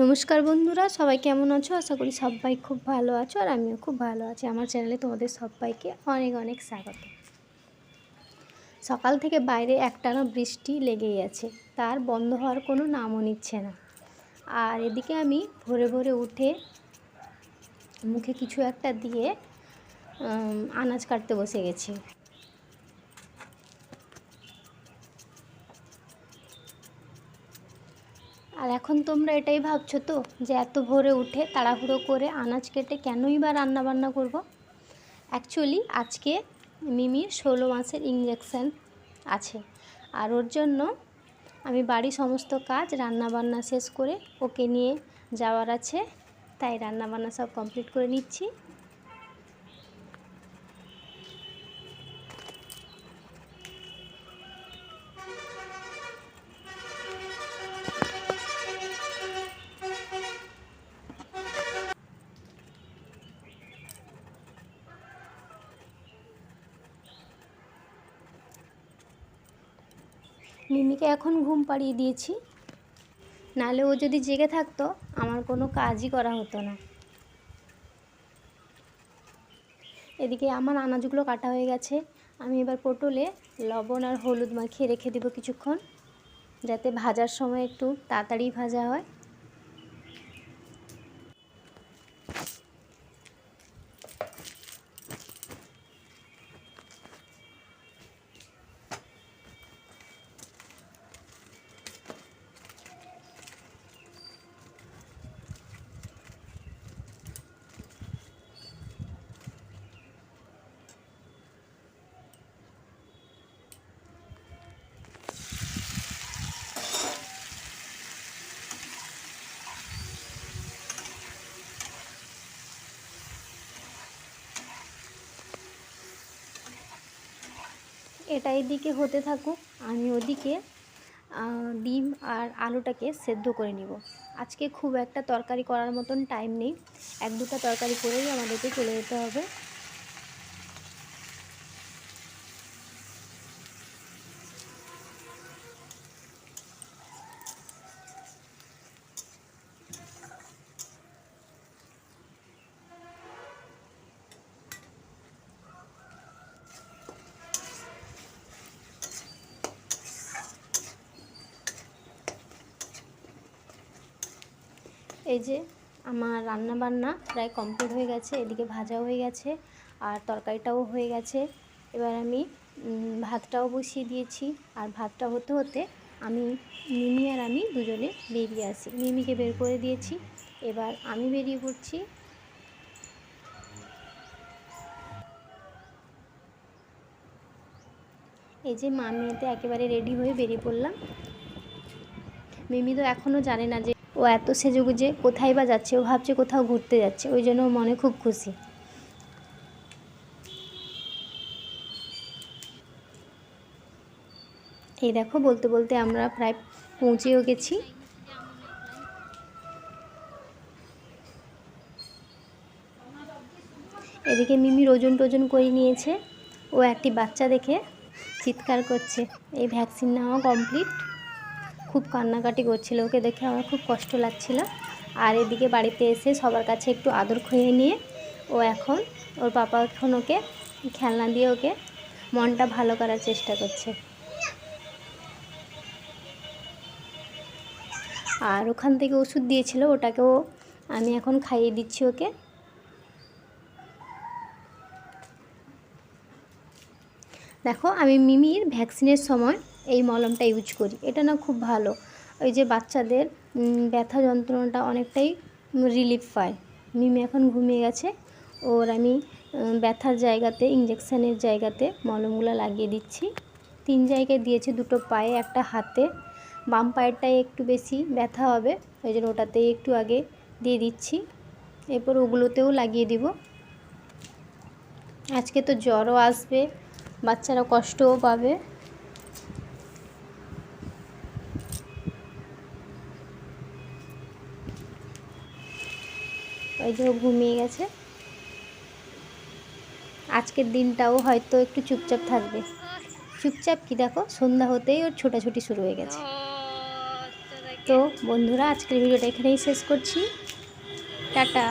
নমস্কার বন্ধুরা, সবাই কেমন আছো? আশা করি সবাই খুব ভালো আছো আর আমিও খুব ভালো আছি। আমার চ্যানেলে তোমাদের সবাইকে অনেক অনেক স্বাগত। সকাল থেকে বাইরে একটানা বৃষ্টি লেগেই আছে, তার বন্ধ হওয়ার কোনো নামও নিচ্ছে না। আর এদিকে আমি ভোরে ভোরে উঠে মুখে কিছু একটা দিয়ে আনাজ কাটতে বসে গেছি। আর এখন তোমরা এটাই ভাবছ তো যে এত ভোরে উঠে তাড়াহুড়ো করে আনাজ কেটে কেনই বা রান্না বান্না করব? অ্যাকচুয়ালি আজকে মিমির ষোলো মাসের ইঞ্জেকশান আছে। আর ওর জন্য আমি বাড়ির সমস্ত কাজ রান্নাবান্না শেষ করে ওকে নিয়ে যাওয়ার আছে, তাই রান্নাবান্না সব কমপ্লিট করে নিচ্ছি। মিমিকে এখন ঘুম পাড়িয়ে দিয়েছি। নাহলে ও যদি জেগে থাকতো, আমার কোনো কাজই করা হতো না। এদিকে আমার আনাজগুলো কাটা হয়ে গেছে। আমি এবার পটলে লবণ আর হলুদ মাখিয়ে রেখে দেবো কিছুক্ষণ, যাতে ভাজার সময় একটু তাড়াতাড়ি ভাজা হয়। এটা এদিকে হতে থাকুক, আমি ওদিকে ডিম আর আলুটাকে সেদ্ধ করে নিব। আজকে খুব একটা তরকারি করার মতন টাইম নেই। এক দুটা তরকারি করেই আমাদেরকে চলে যেতে হবে। এই যে আমার রান্না বান্না প্রায় কমপ্লিট হয়ে গেছে, এদিকে ভাজা হয়ে গেছে আর তরকারিটাও হয়ে গেছে। এবার আমি ভাতটাও বসিয়ে দিয়েছি আর ভাতটা হতে হতে আমি, মিমি আর আমি দুজনে বেরিয়ে আসি। মিমিকে বের করে দিয়েছি। এবার আমি বেরিয়ে পড়ছি। এই যে মা মেয়েতে একেবারে রেডি হয়ে বেরিয়ে পড়লাম। মিমি তো এখনও জানে না যে এত সেজেগুজে কোথায় বা যাচ্ছে, ও ভাবছে কোথাও ঘুরতে যাচ্ছে, ওই জন্য মনে খুব খুশি। এই দেখো, বলতে বলতে আমরা প্রায় পৌঁছেও গেছি। এদিকে মিমির ওজন টোজন করে নিয়েছে। ও একটি বাচ্চা দেখে চিৎকার করছে, এই ভ্যাকসিন নেওয়া কমপ্লিট খুব কান্নাকাটি করছিল, ওকে দেখে আমার খুব কষ্ট লাগছিল। আর এদিকে বাড়িতে এসে সবার কাছে একটু আদর খুঁয়ে নিয়ে, ও এখন, ওর পাপা এখন ওকে খেলনা দিয়ে ওকে মনটা ভালো করার চেষ্টা করছে। আর ওখান থেকে ওষুধ দিয়েছিল, ওটাকেও আমি এখন খাইয়ে দিচ্ছি ওকে। দেখো, আমি মিমির ভ্যাকসিনের সময় এই মলমটা ইউজ করি। এটা না খুব ভালো। ওই যে বাচ্চাদের ব্যথা যন্ত্রণাটা অনেকটাই রিলিফ পায়। মিমি এখন ঘুমিয়ে গেছে। ওর আমি ব্যথার জায়গাতে ইঞ্জেকশানের জায়গাতে মলমগুলো লাগিয়ে দিচ্ছি। তিন জায়গায় দিয়েছি, দুটো পায়ে, একটা হাতে। বাম পায়েরটাই একটু বেশি ব্যথা হবে। ওই জন্য ওটাতেই একটু আগে দিয়ে দিচ্ছি। এরপর ওগুলোতেও লাগিয়ে দিব। আজকে তো জ্বরও আসবে। বাচ্চারা কষ্টও পাবে। ওই যে ঘুমিয়ে গেছে। আজকের দিনটাও হয়তো একটু চুপচাপ থাকবে। চুপচাপ কি দেখো, সন্ধ্যা হতেই ওর ছোটাছুটি শুরু হয়ে গেছে। তো বন্ধুরা, আজকের ভিডিওটা এখানেই শেষ করছি। টাটা।